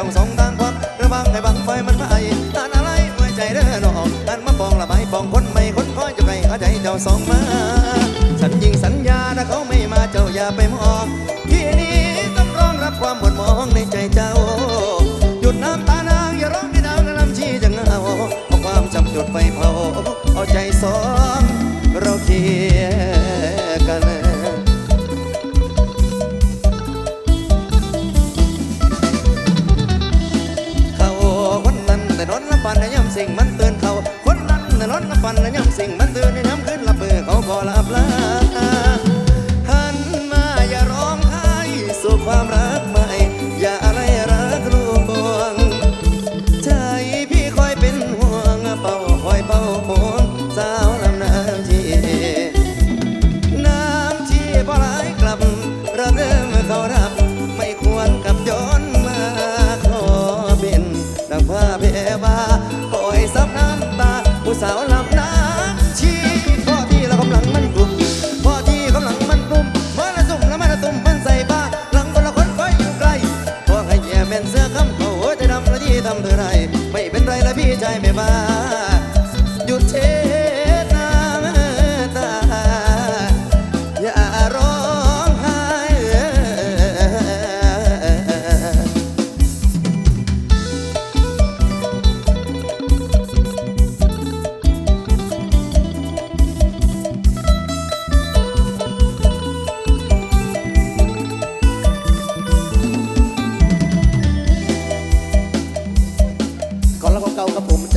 จ้องสองต่างความระวังให้บังไฟมันมาไอตานอะไรหัวใจเด้อดอกกันมาปองละไม้ปองคนไม่คนคอยจะไปเอาใจเจ้าสองมา ฉันยิงสัญญาถ้าเขาไม่มาเจ้าอย่าไปมองที่นี้ต้องร้องรับความหมดมองในใจเจ้า หยุดน้ำตานางอย่าร้องในดาวน้ำชี้จะเงาเอาความจำจดไฟเผาเอาใจสอง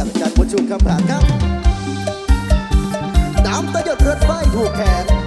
ครับจากบทชุมคำถามครับตามตะหยดรถไฟถูกแขน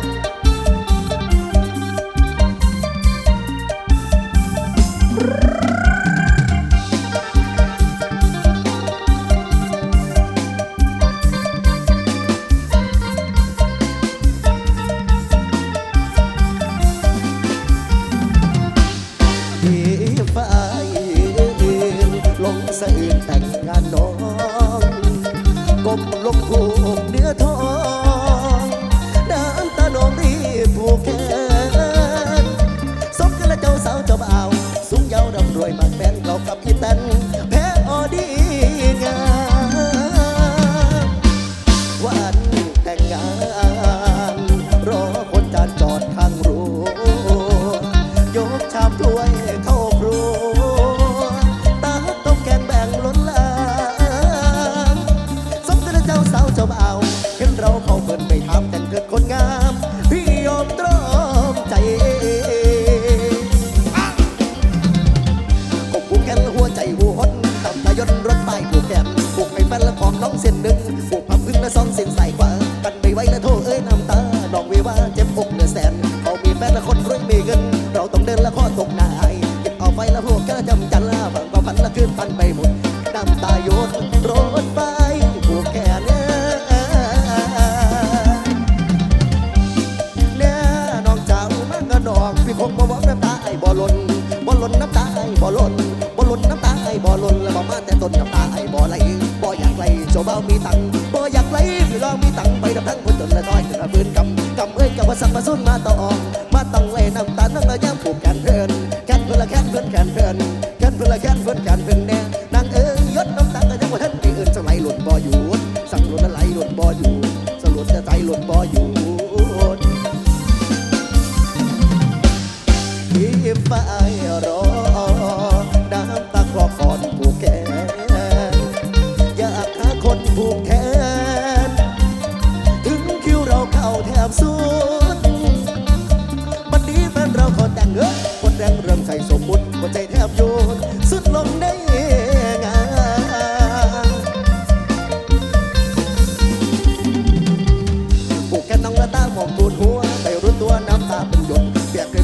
ไหลบ่อยากไหลโจ้าเบามีตังบ่อยากไหลพี่รองมีตังไปรับทั้งคนจนละน้อยจนละพื้นกำกำเอ้ยกับว่าสักมาส้นมา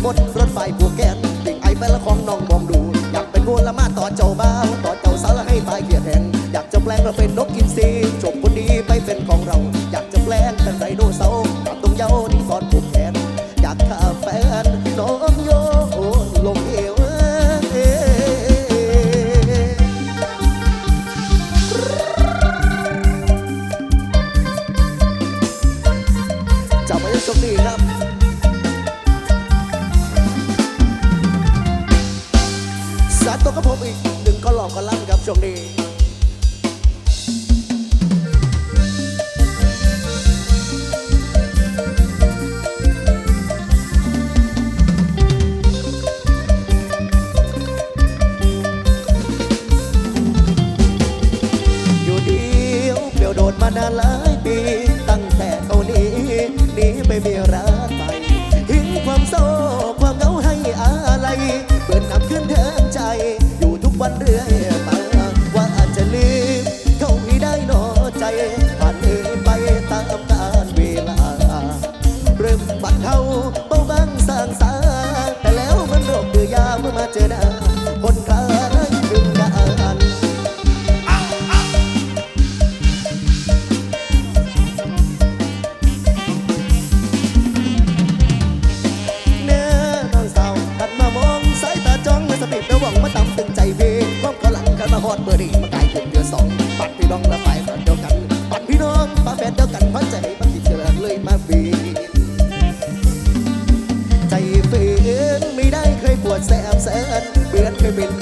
บนรถไฟผูกแขนเด็ไอเปละของน้องมองดู อยากเป็นโวละมาต่อเจ้าบ่าวต่อเจ้าสาวละให้ตายเกลียดแหงอยากจะแปลงเราเป็นนก มานานหลายปี ตั้งแต่เอานี้นี้ไปมีรักใหม่ทิ้งความโศก เดือนไม่เป็น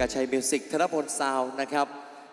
กรชัยมิวสิกธนพลซาวนะครับ